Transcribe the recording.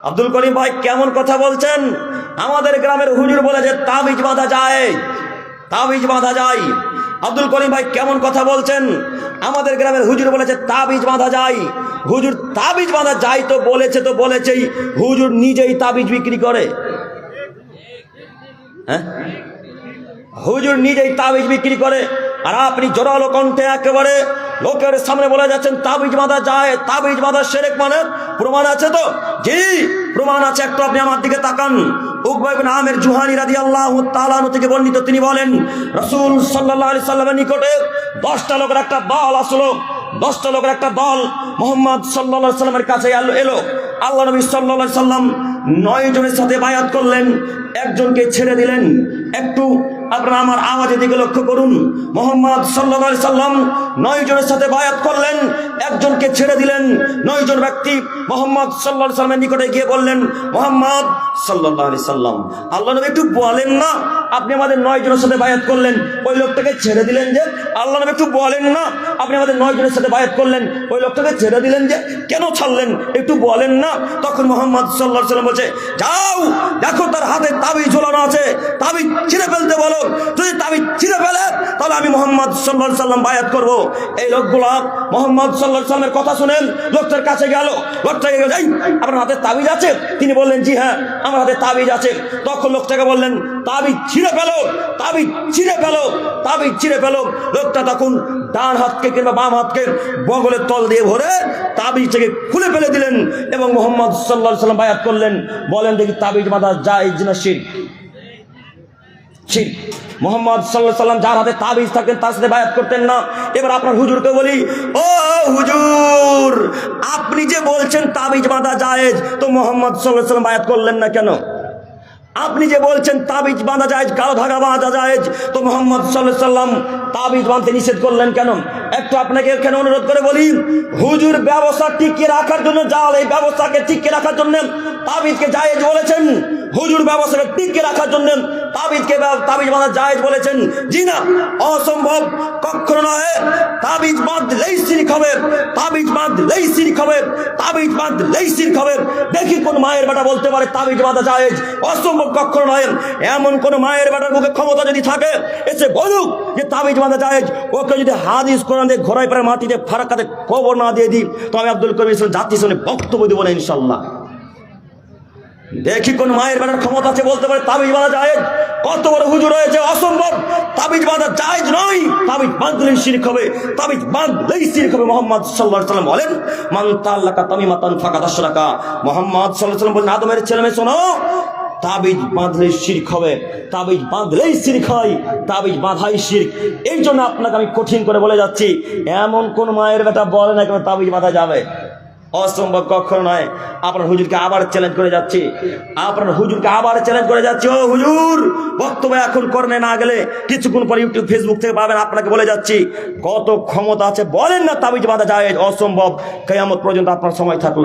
আব্দুল করিম ভাই, কেমন কথা বলছেন? আমাদের গ্রামের হুজুর বলে যে, তাবিজ বাঁধা যায়। তাবিজ বাঁধা যায়। আব্দুল করিম ভাই, কেমন কথা বলছেন? আমাদের গ্রামের হুজুর বলেছে তাবিজ বাঁধা যায়। হুজুর তাবিজ বাঁধা যায় তো বলেছে তো বলেছেই, হুজুর নিজেই তাবিজ বিক্রি করে। হ্যাঁ? হুজুর নিজেই তাবিজ বিক্রি করে। আর আপনি জোরালো কণ্ঠে একেবারে লোকের সামনে বলে যাচ্ছেন, তাবিজ বাঁধা যায়, তাবিজ বাঁধা সেরেক মানে প্রমাণ আছে তো? জি, প্রমাণ আছে, একটু আপনি আমার দিকে তাকান। আমের জুহানি রাদি আল্লাহ তালানু থেকে বর্ণিত, তিনি বলেন, রসুল সাল্লাহ আলি সাল্লামের নিকটে দশটা লোকের একটা দল আসলো। দশটা লোকের একটা দল মোহাম্মদ সাল্লাহ সাল্লামের কাছে এলো আল্লাহ নবী সাল্লাহ সাল্লাম নয় জনের সাথে বায়াত করলেন, একজনকে ছেড়ে দিলেন। একটু আপনারা আমার আওয়াজের দিকে লক্ষ্য করুন। মোহাম্মদ সাল্লাহ সাল্লাম নয় জনের সাথে বায়াত করলেন, একজনকে ছেড়ে দিলেন, নয় জন ব্যক্তি মোহাম্মদ সাল্লাহ সাল্লামের নিকটে গিয়ে বললেন, মোহাম্মদ সাল্লাহ সাল্লাম, আল্লাহ নবী একটু বলেন না, আপনি আমাদের নয় জনের সাথে বায়াত করলেন, ওই লোকটাকে ছেড়ে দিলেন যে, আল্লাহ নবী একটু বলেন না, আপনি আমাদের নয় জনের সাথে বায়াত করলেন, ওই লোকটাকে ছেড়ে দিলেন যে, কেন ছাড়লেন, একটু বলেন না? তখন মোহাম্মদ সাল্লাহ সাল্লাম বলছে, যাও, দেখো তার হাতে তাবিজ ঝোলানো আছে, তাবিজ ছিঁড়ে ফেলতে বলো যদি তাবিজ ছিঁড়ে ফেলে, তাহলে আমি মোহাম্মদ সাল্লাহ সাল্লাম বায়াত করব। এই লোকগুলা মোহাম্মদ সাল্লাহ সাল্লামের কথা শুনেন, লোকটার কাছে গেল লোকটাকে এই, আপনার হাতে তাবিজ আছে? তিনি বললেন, জি হ্যাঁ আমার হাতে তাবিজ আছে। তখন লোকটাকে বললেন, তাবিজ ছিঁড়ে ফেলো, তাবিজ ছিঁড়ে ফেলো, তাবিজ ছিঁড়ে ফেলো। লোকটা তখন ডান হাতকে কিংবা বাম হাতকে বগলের তল দিয়ে ভরে তাবিজটাকে খুলে ফেলে দিলেন এবং মোহাম্মদ সাল্লাহ সাল্লাম বায়াত করলেন। বলেন, দেখি তাবিজ বাঁধা যায় না শির শির মোহাম্মদ সাল্লাহ সাল্লাম যার হাতে তাবিজ থাকতেন, তার সাথে বায়াত করতেন না। এবার আপনার হুজুরকে বলি, ও হুজুর, আপনি যে বলছেন তাবিজ বাঁধা জায়েজ, তো মোহাম্মদ সাল্লাহ সাল্লাম বায়াত করলেন না কেন? আপনি যে বলছেন তাবিজ বাঁধা যায় কালো ধাগা বাঁধা যায়, তো মোহাম্মদ সাল্লাহ সাল্লাম তাবিজ বাঁধতে নিষেধ করলেন কেন? একটু আপনাকে এখানে অনুরোধ করে বলি, হুজুর ব্যবস্থা টিকিয়ে রাখার জন্য জাল, এই ব্যবস্থাকে টিকিয়ে রাখার জন্য তাবিজকে জায়েজ বলেছেন। হুজুর ব্যবস্থাকে টিকিয়ে রাখার জন্য তাবিজকে তাবিজ বাঁধা জায়েজ বলেছেন। জি না, অসম্ভব, কখনো নয়। তাবিজ বাঁধলেই শিরিক হবে তাবিজ বাঁধলেই শিরিক হবে তাবিজ বাঁধলেই শিরিক হবে দেখি কোন মায়ের বেটা বলতে পারে তাবিজ বাঁধা জায়েজ, অসম্ভব কখনো নয়। এমন কোন মায়ের বেটার মুখে ক্ষমতা যদি থাকে, এসে বলুক যে তাবিজ বাঁধা জায়েজ। ওকে যদি হাদিস কোরআন দিয়ে ঘোরাই পারে মাটিতে ফারাকাতে কবর না দিয়ে দিই তো আমি আব্দুল কবির জাতি শুনে বক্তব্য দেবো না ইনশাল্লাহ দেখি কোন মায়ের বেটার ক্ষমতা আছে বলতে পারে তাবিজ বাঁধা যায় কত বড় হুজুর রয়েছে অসম্ভব। তাবিজ বাঁধা জায়েজ নয়। তাবিজ বাঁধলেই শিরক হবে। তাবিজ বাঁধলেই শিরক হবে। মোহাম্মদ আলাইহি সাল্লাম বলেন, মান তাল্লাকা তামিমাতান ফাকাদ আশরাকা। মোহাম্মদ সাল্লাল্লাহু আলাইহি সাল্লাম বলেন, আদমের ছেলে মেয়ে, শোনো। তাবিজ বাঁধলেই শিরক হবে। তাবিজ বাঁধলেই শিরক হয়। তাবিজ বাঁধাই শিরক। এই জন্য আপনাকে আমি কঠিন করে বলে যাচ্ছি। এমন কোন মায়ের বেটা বলে না কেন তাবিজ বাঁধা যাবে। অসম্ভব কখনো নয়। আপনার হুজুরকে আবার চ্যালেঞ্জ করে যাচ্ছি। আপনার হুজুরকে আবার চ্যালেঞ্জ করে যাচ্ছি। ও হুজুর, বক্তব্য এখন করনে না গেলে কিছুক্ষণ পর ইউটিউব ফেসবুক থেকে পাবেন। আপনাকে বলে যাচ্ছি, কত ক্ষমতা আছে বলেন না, তাবিজ বাঁধা যায়। অসম্ভব। কেয়ামত পর্যন্ত আপনার সময় থাকল।